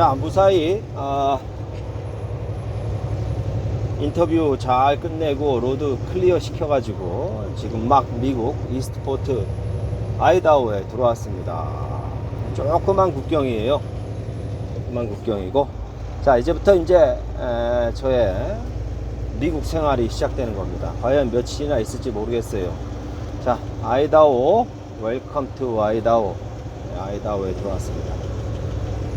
자, 무사히 아, 인터뷰 잘 끝내고 로드 클리어 시켜가지고 지금 막 미국 이스트포트 아이다호에 들어왔습니다. 조그만 국경이에요. 조그만 국경이고 자 이제부터 이제 에, 저의 미국 생활이 시작되는 겁니다. 과연 며칠이나 있을지 모르겠어요. 자 아이다호 웰컴 투 아이다호 네, 아이다호에 들어왔습니다.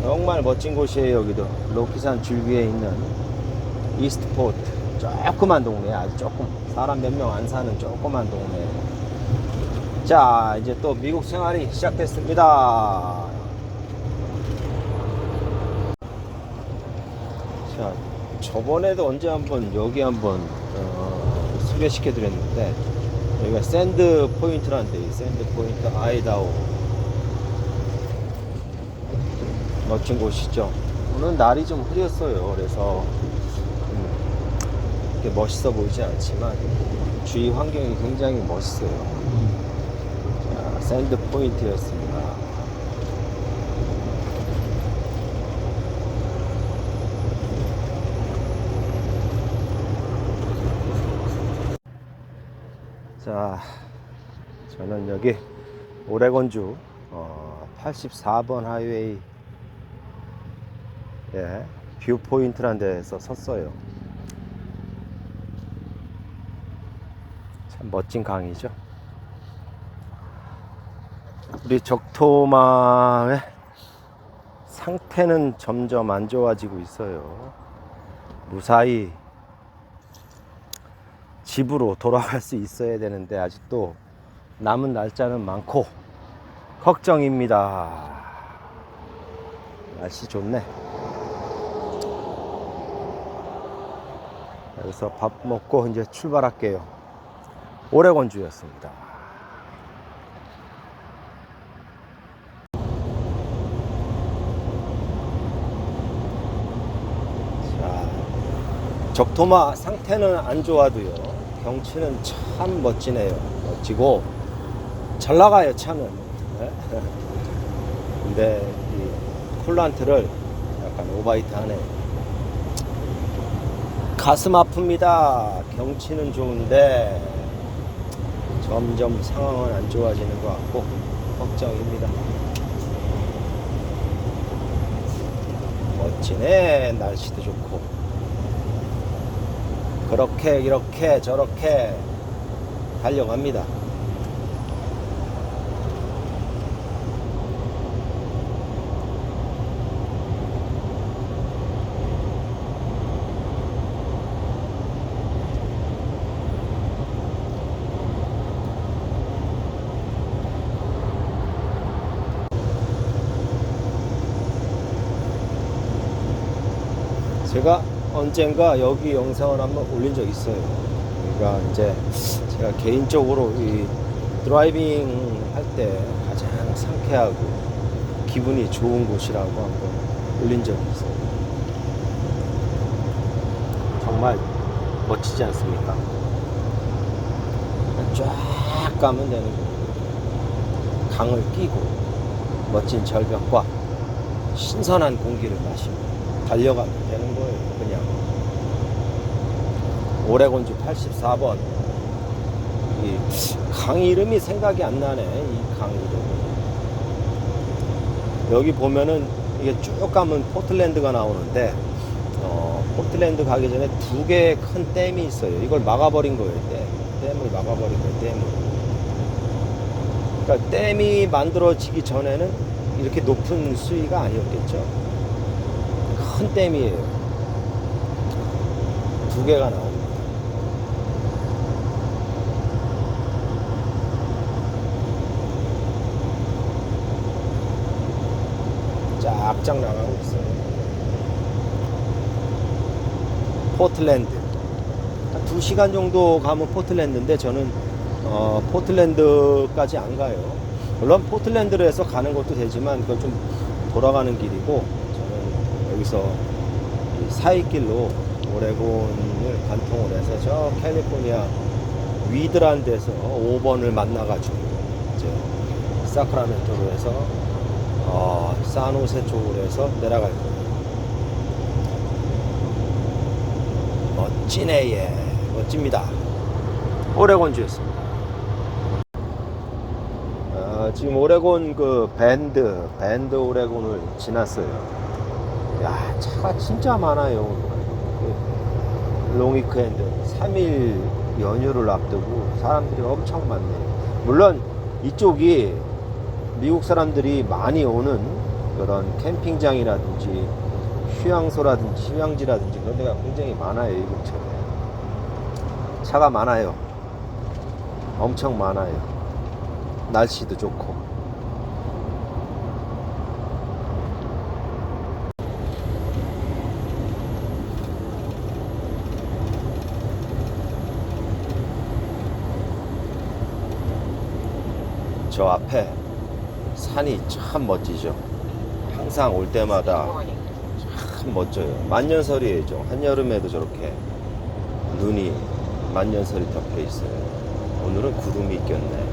정말 멋진 곳이에요 여기도. 로키산 줄기에 있는 이스트포트. 조그만 동네 아주 조금 사람 몇 명 안 사는 조그만 동네. 자 이제 또 미국 생활이 시작됐습니다. 자 저번에도 언제 한번 여기 한번 어, 소개시켜 드렸는데 여기가 샌드 포인트란데 이 샌드 포인트 아이다호 멋진 곳이죠. 오늘 날이 좀 흐렸어요. 그래서 음, 이렇게 멋있어 보이지 않지만 주위 환경이 굉장히 멋있어요. 자, 샌드 포인트였습니다. 자 저는 여기 오레곤주 어, 84번 하이웨이 예, 뷰 포인트란 데서 섰어요. 참 멋진 강이죠. 우리 적토마의 상태는 점점 안 좋아지고 있어요. 무사히 집으로 돌아갈 수 있어야 되는데 아직도 남은 날짜는 많고 걱정입니다. 날씨 좋네. 여기서 밥 먹고 이제 출발할게요. 오레곤주였습니다. 자, 적토마 상태는 안 좋아도요. 경치는 참 멋지네요. 멋지고 잘 나가요 차는. 네? 근데 이 콜란트를 약간 오바이트 하네. 가슴 아픕니다. 경치는 좋은데 점점 상황은 안 좋아지는 것 같고 걱정입니다. 멋지네 날씨도 좋고 그렇게 이렇게 저렇게 달려갑니다. 제가 언젠가 여기 영상을 한번 올린 적 있어요. 그러니까 이제 제가 개인적으로 이 드라이빙 할 때 가장 상쾌하고 기분이 좋은 곳이라고 한번 올린 적이 있어요. 정말 멋지지 않습니까? 쫙 가면 되는 거예요. 강을 끼고 멋진 절벽과 신선한 공기를 마시고 달려가면 되는 거예요. 그냥 오레곤주 84번 이강 이름이 생각이 안 나네. 이 강 이름. 여기 보면은 이게 쭉 가면 포틀랜드가 나오는데 어, 포틀랜드 가기 전에 두 개의 큰 댐이 있어요. 이걸 막아버린 거예요. 댐. 댐을 막아버린 거예요. 댐을. 그러니까 댐이 만들어지기 전에는 이렇게 높은 수위가 아니었겠죠. 큰 댐이에요. 두 개가 나옵니다. 쫙쫙 나가고 있어요. 포틀랜드. 한 2시간 정도 가면 포틀랜드인데 저는 어, 포틀랜드까지 안 가요. 물론 포틀랜드로 해서 가는 것도 되지만 그건 좀 돌아가는 길이고 거기서 사이길로 오레곤을 관통을 해서 저 캘리포니아 위드란 데서 5번을 만나가지고 이제 사크라멘토로 해서 어, 사노세 쪽으로 해서 내려갈 거예요. 멋지네 예 멋집니다. 오레곤주였습니다. 아, 지금 오레곤 그 밴드 밴드 오레곤을 지났어요. 야 차가 진짜 많아요. 그 롱위크엔드 3일 연휴를 앞두고 사람들이 엄청 많네요 물론 이쪽이 미국 사람들이 많이 오는 그런 캠핑장이라든지 휴양소라든지 휴양지라든지 그런 데가 굉장히 많아요 이 근처에 차가 많아요. 엄청 많아요. 날씨도 좋고 저 앞에 산이 참 멋지죠 항상 올 때마다 참 멋져요. 만년설이죠. 한여름에도 저렇게 눈이 만년설이 덮여 있어요. 오늘은 구름이 꼈네.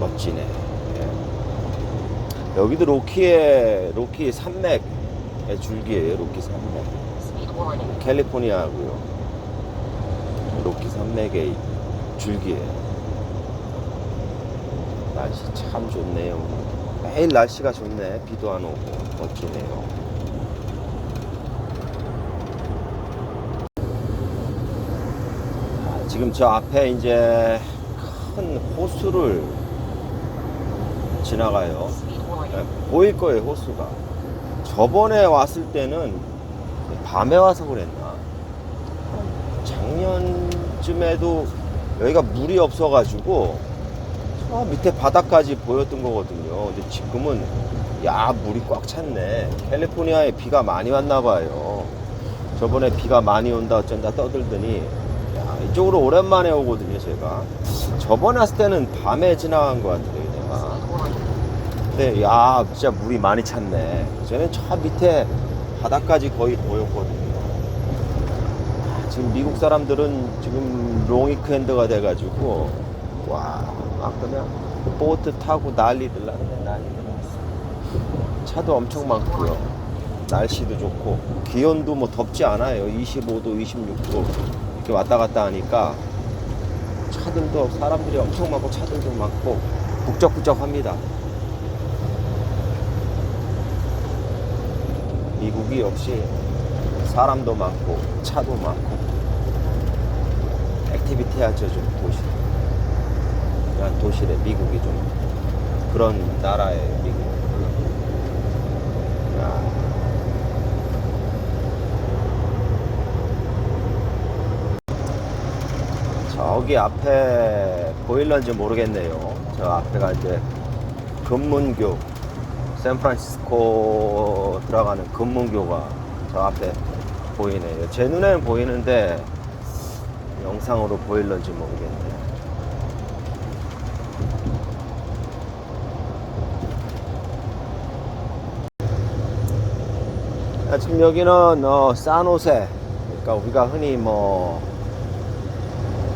멋지네. 예. 여기도 로키의 로키 산맥의 줄기예요. 로키 산맥. 캘리포니아고요. 로키 산맥의 줄기예요. 날씨 참 좋네요. 매일 날씨가 좋네. 비도 안 오고 멋지네요. 아, 지금 저 앞에 이제 큰 호수를 지나가요. 네, 보일 거예요, 호수가. 저번에 왔을 때는 밤에 와서 그랬나? 작년쯤에도 여기가 물이 없어가지고 저 밑에 바닥까지 보였던 거거든요. 근데 지금은 야 물이 꽉 찼네. 캘리포니아에 비가 많이 왔나 봐요. 저번에 비가 많이 온다 어쩐다 떠들더니 야, 이쪽으로 오랜만에 오거든요, 제가. 저번에 왔을 때는 밤에 지나간 것 같아요, 내가. 근데 야 진짜 물이 많이 찼네. 저는 저 밑에 바닥까지 거의 보였거든요. 아, 지금 미국 사람들은 지금 롱위크엔드가 돼가지고 와 막 그냥 보트 타고 난리들 났네 난리들 났어. 차도 엄청 많고요. 날씨도 좋고 기온도 뭐 덥지 않아요. 25도, 26도 이렇게 왔다 갔다 하니까 차들도 사람들이 엄청 많고 차들도 많고 북적북적합니다. 미국이 역시 사람도 많고 차도 많고 액티비티 하죠 좀 도시 그냥 도시래 미국이 좀 그런 나라의 미국 야. 저기 앞에 보일런지 모르겠네요 저 앞에가 이제 금문교 샌프란시스코 들어가는 금문교가 저 앞에 보이네요. 제 눈에는 보이는데 영상으로 보일런지 모르겠네요. 아, 지금 여기는 어, 산호세 그러니까 우리가 흔히 뭐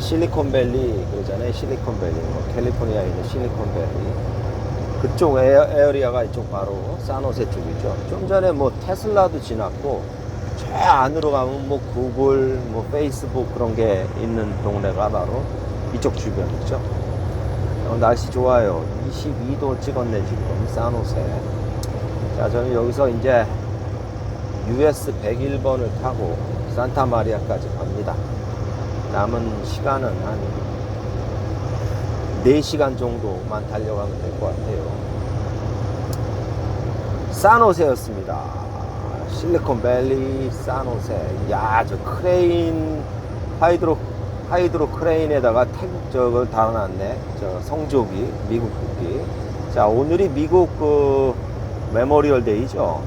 실리콘밸리 그러잖아요. 실리콘밸리 뭐 캘리포니아에 있는 실리콘밸리 그쪽 에어, 에어리아가 이쪽 바로 산호세 쪽이죠. 좀 전에 뭐 테슬라도 지났고 저 안으로 가면 뭐 구글, 뭐 페이스북 그런 게 있는 동네가 바로 이쪽 주변이죠. 어, 날씨 좋아요. 22도 찍었네 지금 산호세. 자 저는 여기서 이제 US 101번을 타고 산타 마리아까지 갑니다. 남은 시간은 한 4시간 정도만 달려가면 될 것 같아요. 산호세였습니다. 실리콘밸리 산호세. 야, 저 크레인 하이드로 하이드로 크레인에다가 태국 저걸 달아놨네. 저 성조기 미국 국기. 자, 오늘이 미국 그 메모리얼 데이죠.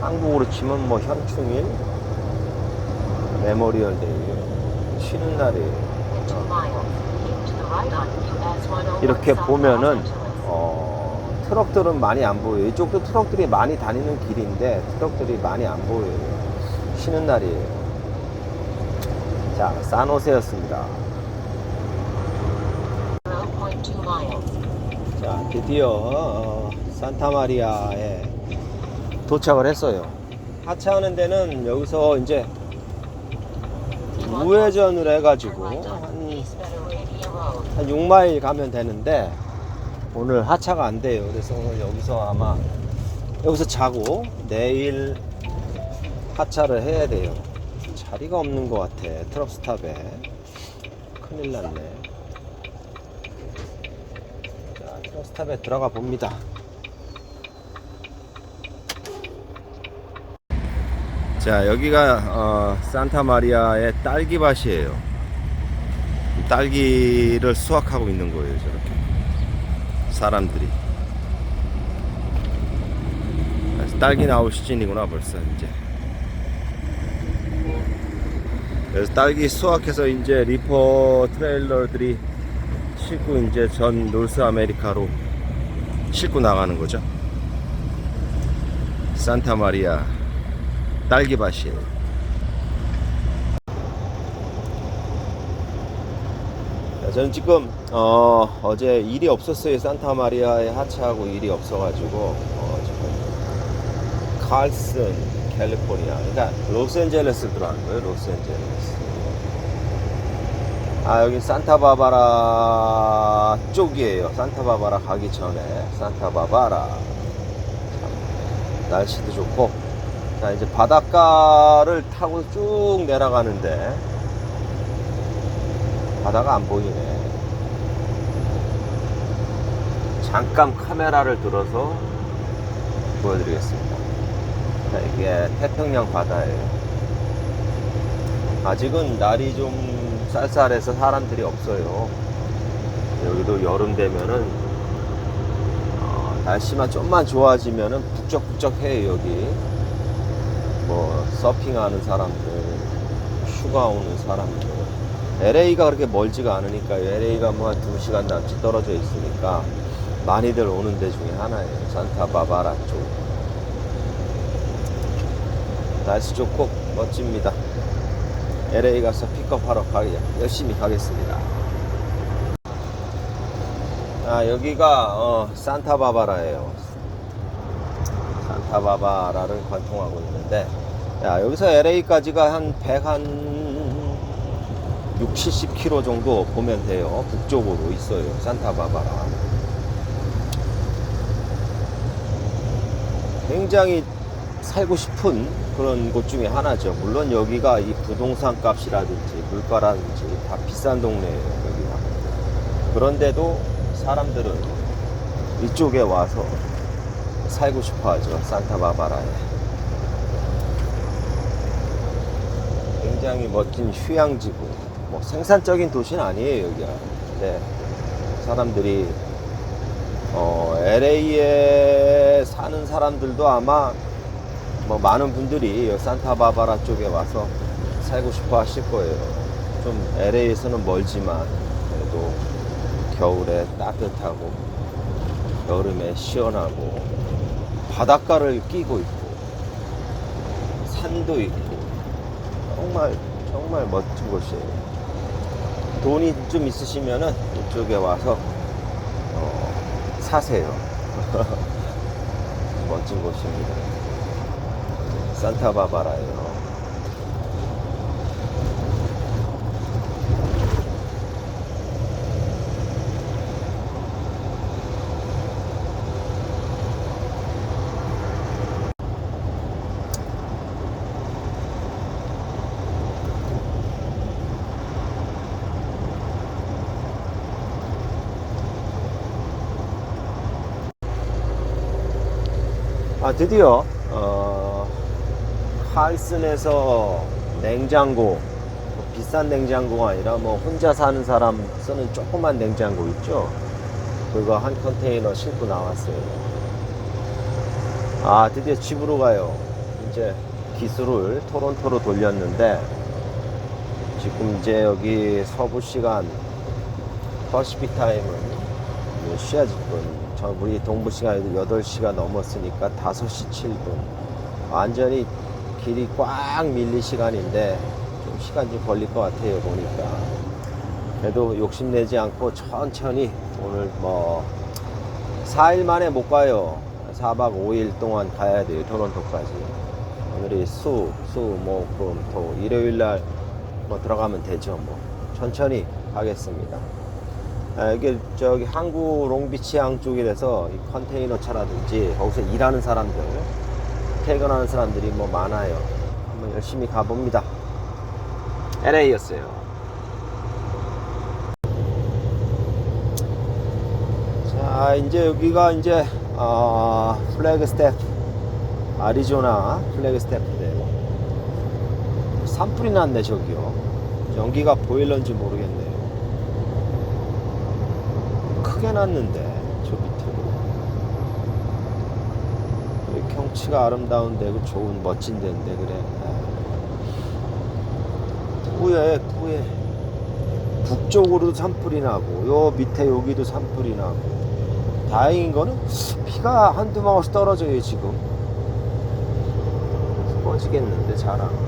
한국으로 치면 뭐 현충일 메모리얼 데이. 쉬는 날이에요. 이렇게 보면은 어, 트럭들은 많이 안 보여요. 이쪽도 트럭들이 많이 다니는 길인데 트럭들이 많이 안 보여요. 쉬는 날이에요. 자, 산호세였습니다. 자, 드디어 어, 산타마리아에 도착을 했어요. 하차하는 데는 여기서 이제 우회전을 해가지고 한, 한 6마일 가면 되는데 오늘 하차가 안 돼요. 그래서 오늘 여기서 아마 여기서 자고 내일 하차를 해야 돼요. 자리가 없는 것 같아. 트럭 스탑에. 큰일 났네. 자, 트럭 스탑에 들어가 봅니다. 자, 여기가 어, 산타 마리아의 딸기밭이에요. 딸기를 수확하고 있는 거예요, 저렇게. 사람들이. 딸기 나올 시즌이구나, 벌써 이제. 그래서 딸기 수확해서 이제 리퍼 트레일러들이 싣고 이제 전 노스 아메리카로 싣고 나가는 거죠. 산타 마리아 딸기밭이에요. 저는 지금 어, 어제 일이 없었어요. 산타 마리아에 하차하고 일이 없어가지고 어, 지금 칼슨 캘리포니아 그러니까 로스앤젤레스 들어간 거예요. 로스앤젤레스. 아 여기 산타바바라 쪽이에요. 산타바바라 가기 전에 산타바바라 참, 날씨도 좋고 자 이제 바닷가를 타고 쭉 내려가는데 바다가 안 보이네. 잠깐 카메라를 들어서 보여드리겠습니다. 자, 이게 태평양 바다예요. 아직은 날이 좀 쌀쌀해서 사람들이 없어요. 여기도 여름 되면은 어, 날씨만 좀만 좋아지면은 북적북적해요 여기. 뭐 서핑하는 사람들, 휴가 오는 사람들. LA가 그렇게 멀지가 않으니까 LA가 뭐 한 2시간 남짓 떨어져 있으니까 많이들 오는 데 중에 하나예요. 산타바바라 쪽. 날씨 좋고 멋집니다. LA 가서 픽업하러 가, 열심히 가겠습니다. 아, 여기가 어, 산타바바라예요. 산타바바라를 관통하고 있는데, 야, 여기서 LA까지가 한 100, 한 6, 70km 정도 보면 돼요. 북쪽으로 있어요. 산타바바라. 굉장히 살고 싶은 그런 곳 중에 하나죠. 물론 여기가 이 부동산 값이라든지 물가라든지 다 비싼 동네예요. 여기가. 그런데도 사람들은 이쪽에 와서 살고 싶어 하죠. 산타바바라에. 굉장히 멋진 휴양지고, 뭐 생산적인 도시는 아니에요, 여기가. 근데 사람들이, 어, LA에 사는 사람들도 아마 뭐 많은 분들이 이 산타바바라 쪽에 와서 살고 싶어 하실 거예요. 좀 LA에서는 멀지만 그래도 겨울에 따뜻하고 여름에 시원하고 바닷가를 끼고 있고 산도 있고 정말 정말 멋진 곳이에요. 돈이 좀 있으시면은 이쪽에 와서 어, 사세요. 멋진 곳입니다. 산타바바라예요. 아 드디어 어, 칼슨에서 냉장고 뭐 비싼 냉장고가 아니라 뭐 혼자 사는 사람 쓰는 조그만 냉장고 있죠? 그거 한 컨테이너 싣고 나왔어요. 아 드디어 집으로 가요. 이제 기술을 토론토로 돌렸는데 지금 이제 여기 서부 시간 퍼시픽 타임은 몇 시야 지금 저 우리 동부 시간에도 8시가 넘었으니까 5시 7분 완전히 길이 꽉 밀릴 시간인데 좀 시간 좀 걸릴 것 같아요 보니까 그래도 욕심내지 않고 천천히 오늘 뭐 4일 만에 못 가요 4박 5일 동안 가야 돼요 토론토까지 오늘이 수, 수, 목, 금, 토, 일요일 날 뭐 들어가면 되죠. 뭐 천천히 가겠습니다. 아, 여기 저기 항구 롱비치항 쪽이라서 이 컨테이너 차라든지 거기서 일하는 사람들, 퇴근하는 사람들이 뭐 많아요. 한번 열심히 가봅니다. LA였어요. 자, 이제 여기가 이제 어, 플래그 스텝 아리조나 플래그 스텝인데요. 산불이 났네 저기요. 연기가 보일런지 모르겠네요. 크게 났는데 저 밑으로. 경치가 아름다운 데고 좋은 멋진 데인데 그래. 뿌에 뿌에. 북쪽으로도 산불이 나고 요 밑에 여기도 산불이 나고. 다행인 거는 비가 한두 방울씩 떨어져요 지금. 꺼지겠는데 잘안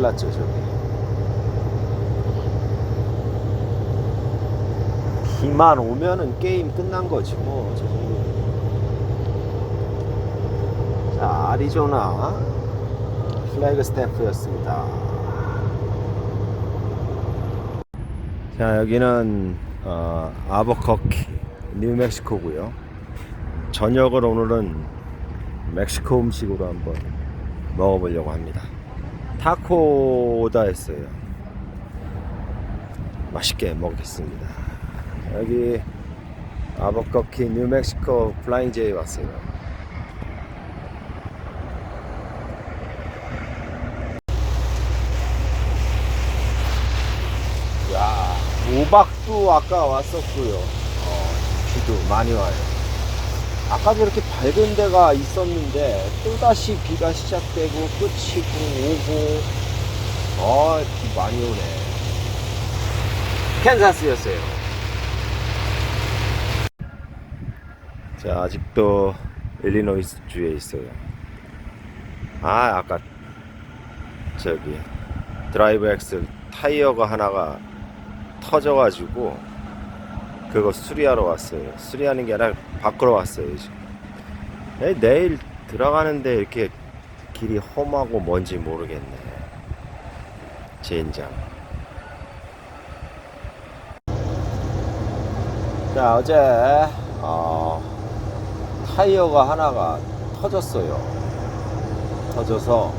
났죠 저기 비만 오면은 게임 끝난 거지 뭐저 정도 자 아리조나 플래그 스탬프였습니다. 자 여기는 어, 아버커키 뉴멕시코고요. 저녁을 오늘은 멕시코 음식으로 한번 먹어보려고 합니다 타코 오다했어요 맛있게 먹겠습니다 여기 아버커키 뉴멕시코 플라잉 제이 왔어요 야, 우박도 아까 왔었고요. 어, 비도 많이 와요. 아까도 이렇게 밝은 데가 있었는데 또다시 비가 시작되고 끝이고 오고 어, 비 많이 오네. 캔사스였어요. 자, 아직도 일리노이스 주에 있어요. 아, 아까 저기 드라이브 엑셀 타이어가 하나가 터져가지고 그거 수리하러 왔어요. 수리하는 게 아니라 바꾸러 왔어요. 지금. 에, 내일 들어가는데 이렇게 길이 험하고 뭔지 모르겠네. 젠장. 자 어제 어, 타이어가 하나가 터졌어요. 터져서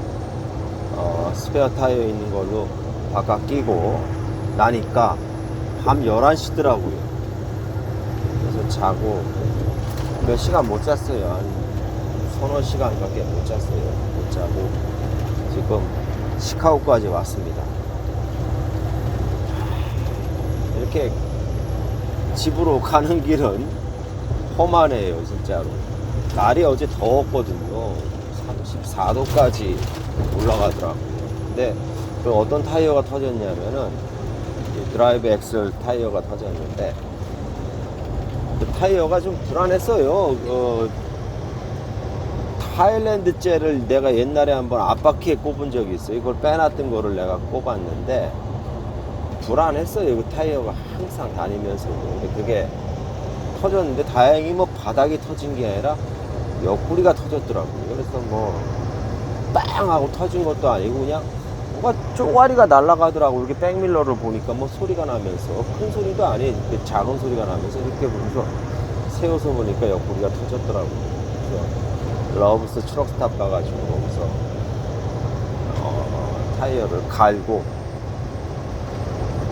어, 스페어 타이어 있는 걸로 바깥 끼고 나니까 밤 11시더라고요. 자고 몇 시간 못 잤어요. 한 서너 시간밖에 못 잤어요. 못 자고 지금 시카고까지 왔습니다. 이렇게 집으로 가는 길은 험하네요, 진짜로. 날이 어제 더웠거든요. 34도까지 올라가더라고요. 근데 그 어떤 타이어가 터졌냐면은 이 드라이브 엑셀 타이어가 터졌는데 그 타이어가 좀 불안했어요. 어, 타일랜드 젤을 내가 옛날에 한번 앞바퀴에 꼽은 적이 있어요. 이걸 빼놨던 거를 내가 꼽았는데 불안했어요. 그 타이어가 항상 다니면서도. 근데 그게 터졌는데 다행히 뭐 바닥이 터진 게 아니라 옆구리가 터졌더라고요. 그래서 뭐, 빵! 하고 터진 것도 아니고 그냥 뭐가 쪼가리가 날아가더라고. 이렇게 백밀러를 보니까 뭐 소리가 나면서 큰 소리도 아닌 그 작은 소리가 나면서 이렇게 보면서 세워서 보니까 옆구리가 터졌더라고요. 그래서 러브스 트럭 스탑 가가지고 거기서 어, 타이어를 갈고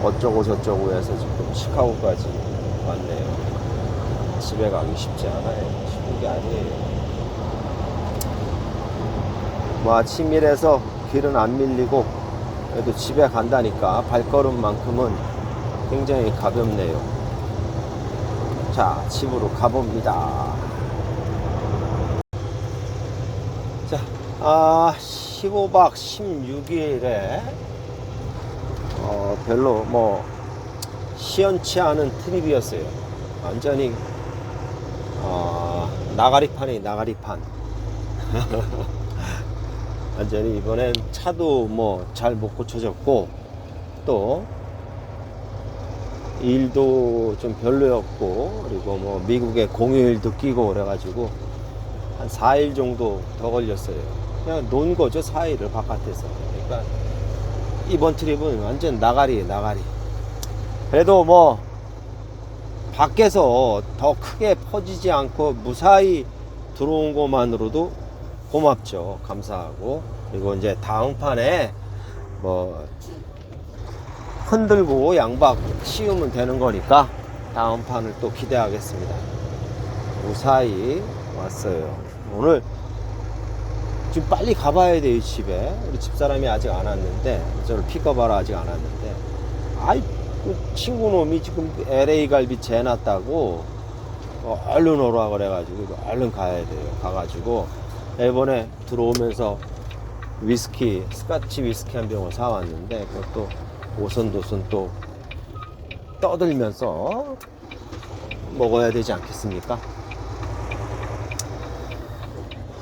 어쩌고 저쩌고 해서 지금 시카고까지 왔네요. 집에 가기 쉽지 않아요. 쉬운 게 아니에요. 뭐 아침이라서 길은 안 밀리고 그래도 집에 간다니까 발걸음만큼은 굉장히 가볍네요. 자, 집으로 가봅니다. 자, 아, 15박 16일에 어, 별로 뭐 시원치 않은 트립이었어요. 완전히 어, 나가리판이 나가리판. 완전히 이번엔 차도 뭐 잘 못 고쳐졌고 또 일도 좀 별로였고 그리고 뭐 미국에 공휴일도 끼고 그래가지고 한 4일 정도 더 걸렸어요. 그냥 논 거죠 4일을 바깥에서. 그러니까 이번 트립은 완전 나가리에 나가리. 그래도 뭐 밖에서 더 크게 퍼지지 않고 무사히 들어온 것만으로도 고맙죠. 감사하고. 그리고 이제 다음 판에 뭐 흔들고 양박 씌우면 되는 거니까 다음 판을 또 기대하겠습니다. 무사히 왔어요. 오늘 지금 빨리 가봐야 돼요 집에 우리 집사람이 아직 안 왔는데 저를 픽업하러 아직 안 왔는데 아이 그 친구 놈이 지금 LA 갈비 재놨다고 어, 얼른 오라 그래가지고 얼른 가야 돼요 가가지고 이번에 들어오면서 위스키 스카치 위스키 한 병을 사왔는데 그것도 오선도선 또 떠들면서 먹어야 되지 않겠습니까?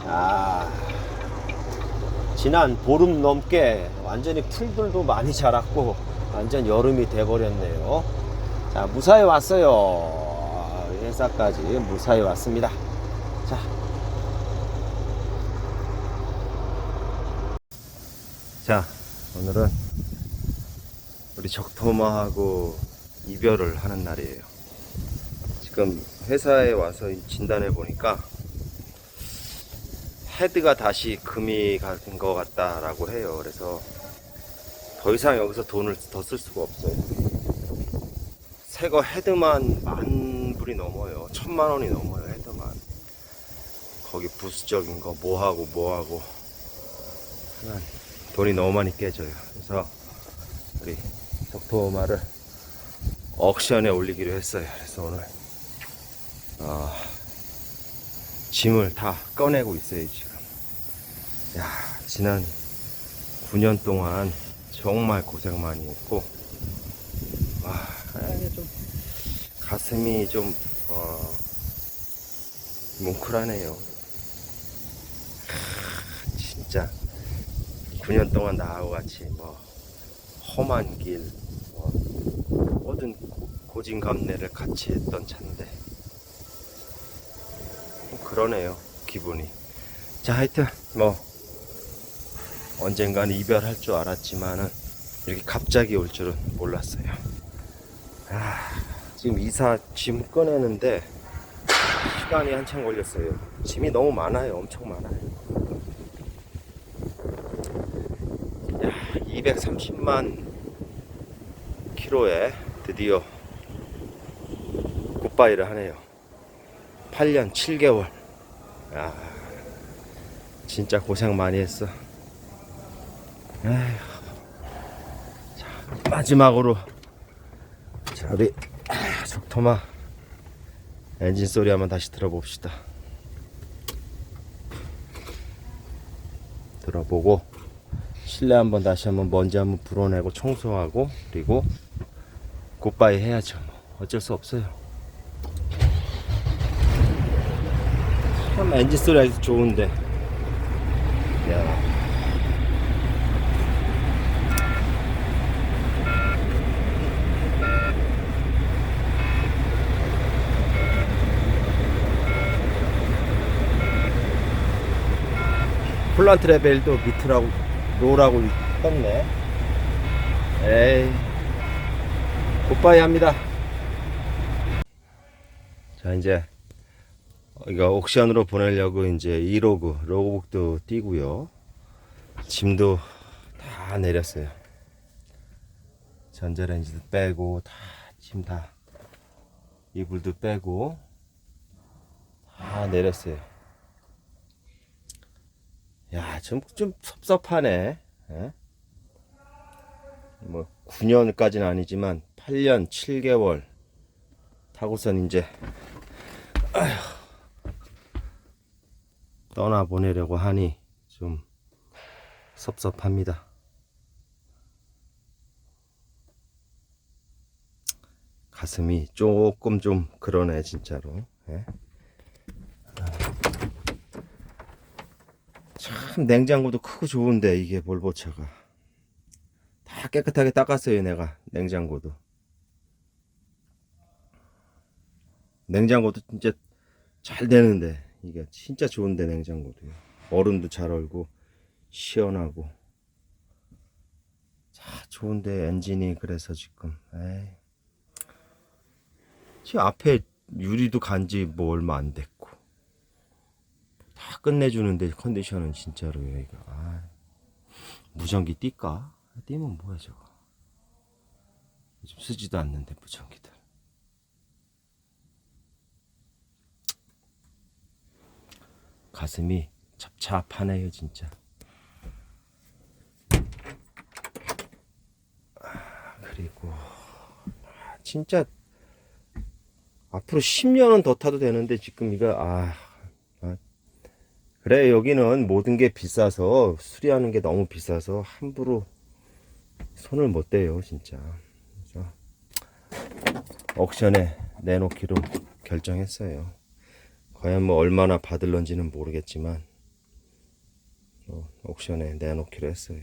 자, 지난 보름 넘게 완전히 풀들도 많이 자랐고 완전 여름이 돼버렸네요. 자, 무사히 왔어요. 회사까지 무사히 왔습니다. 자. 자, 오늘은 우리 적토마하고 이별을 하는 날이에요. 지금 회사에 와서 진단해 보니까 헤드가 다시 금이 간 것 같다라고 해요. 그래서 더 이상 여기서 돈을 더 쓸 수가 없어요. 새거 헤드만 만 불이 넘어요. 천만 원이 넘어요. 헤드만. 거기 부수적인 거 뭐하고 뭐하고 하면 돈이 너무 많이 깨져요. 그래서 우리 적토마를 옥션에 올리기로 했어요. 그래서 오늘 어, 짐을 다 꺼내고 있어요 지금. 야 지난 9년 동안 정말 고생 많이 했고 와 아, 이게 좀 가슴이 좀 어, 뭉클하네요. 하, 진짜 9년 동안 나하고 같이 뭐 험한 길, 뭐 모든 고- 고진감래를 같이 했던 차인데 좀 그러네요 기분이. 자 하여튼 뭐 언젠간 이별할 줄 알았지만은 이렇게 갑자기 올 줄은 몰랐어요. 아, 지금 이사 짐 꺼내는데 시간이 한참 걸렸어요. 짐이 너무 많아요. 엄청 많아요. 야, 230만 킬로에 드디어 굿바이를 하네요. 8년 7개월. 야, 진짜 고생 많이 했어. 에휴. 자, 마지막으로 자, 우리 아, 적토마 엔진 소리 한번 다시 들어봅시다. 들어보고 실내 한번 다시 한번 먼지 한번 불어내고 청소하고 그리고 굿바이 해야죠. 뭐. 어쩔 수 없어요. 참 엔진 소리 아주 좋은데. 야. 플란트 레벨도 밑으라고 로라고 떴네. 에이. 굿바이 합니다. 자, 이제 이거 옥션으로 보내려고 이제 2로그 로그북도 띄고요. 짐도 다 내렸어요. 전자레인지도 빼고 다 짐 다 이불도 빼고 다 내렸어요. 야, 좀, 좀 섭섭하네. 예? 뭐, 9년까지는 아니지만, 8년 7개월 타고선 이제, 아휴, 떠나보내려고 하니, 좀, 섭섭합니다. 가슴이 조금 좀 그러네, 진짜로. 예? 참 냉장고도 크고 좋은데 이게 볼보차가 다 깨끗하게 닦았어요 내가 냉장고도 냉장고도 진짜 잘 되는데 이게 진짜 좋은데 냉장고도요. 얼음도 잘 얼고 시원하고 자 좋은데 엔진이 그래서 지금 에이. 지금 앞에 유리도 간지 뭐 얼마 안 됐고 다 끝내주는데 컨디션은 진짜로 이거 아, 무전기 뛸까? 띄면 뭐야 저거 요즘 쓰지도 않는데 무전기들 가슴이 찹찹하네요 진짜 아, 그리고 아, 진짜 앞으로 10년은 더 타도 되는데 지금 이거 아, 아. 그래 여기는 모든 게 비싸서 수리하는 게 너무 비싸서 함부로 손을 못 대요 진짜. 옥션에 내놓기로 결정했어요. 과연 뭐 얼마나 받을런지는 모르겠지만 어, 옥션에 내놓기로 했어요